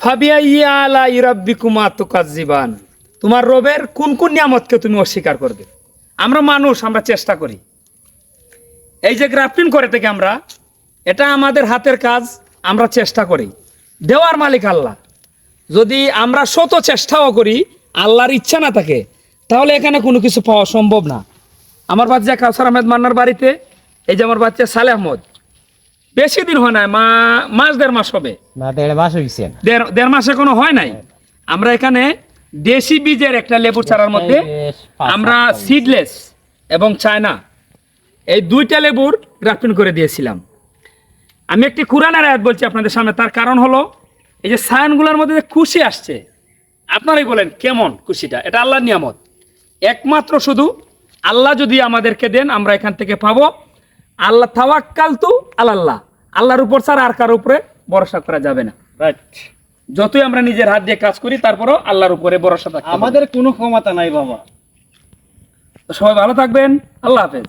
Fabia তোমার রবের কোন কোন নিয়ামতকে তুমি অস্বীকার করবে? আমরা মানুষ, আমরা চেষ্টা করি। এই যে গ্রাফটিং করে থেকে আমরা, এটা আমাদের হাতের কাজ, আমরা চেষ্টা করি। দেওয়ার মালিক আল্লাহ। যদি আমরা শত চেষ্টাও করি, আল্লাহর ইচ্ছা না থাকে, তাহলে এখানে কোনো কিছু পাওয়া সম্ভব না। আমার বাচ্চা কাউসার আহমেদ মান্নার বাড়িতে, এই যে আমার বাচ্চা সালে আহমদ বেশি দিন হয় না মা মাস দেড় মাস হবে। না দেড় মাস হয়েছে দেড় দেড় মাস এখনও হয় নাই। আমরা এখানে দেশি বীজের একটা লেবু চারার মধ্যে আমরা সিডলেস এবং চায়না এই দুইটা লেবুর গ্রাফটিং করে দিয়েছিলাম। আমি একটি কোরআনের আয়াত বলছি আপনাদের সামনে তার কারণ হলো এই যে সায়নগুলোর মধ্যে যে খুশি আসছে আপনারাই বলেন কেমন খুশিটা? এটা আল্লাহর নিয়ামত। একমাত্র শুধু আল্লাহ যদি আমাদেরকে দেন আমরা এখান থেকে পাবো। আল্লাহ তাওয়াক্কাল তু আল্লাহ আল্লাহর উপর ছাড়া আর কারোর উপরে ভরসা করা যাবে না। রাইট যতই আমরা নিজের হাত দিয়ে কাজ করি তারপরও আল্লাহর উপরে ভরসা থাকে আমাদের কোনো ক্ষমতা নাই বাবা। সবাই ভালো থাকবেন। আল্লাহ হাফেজ।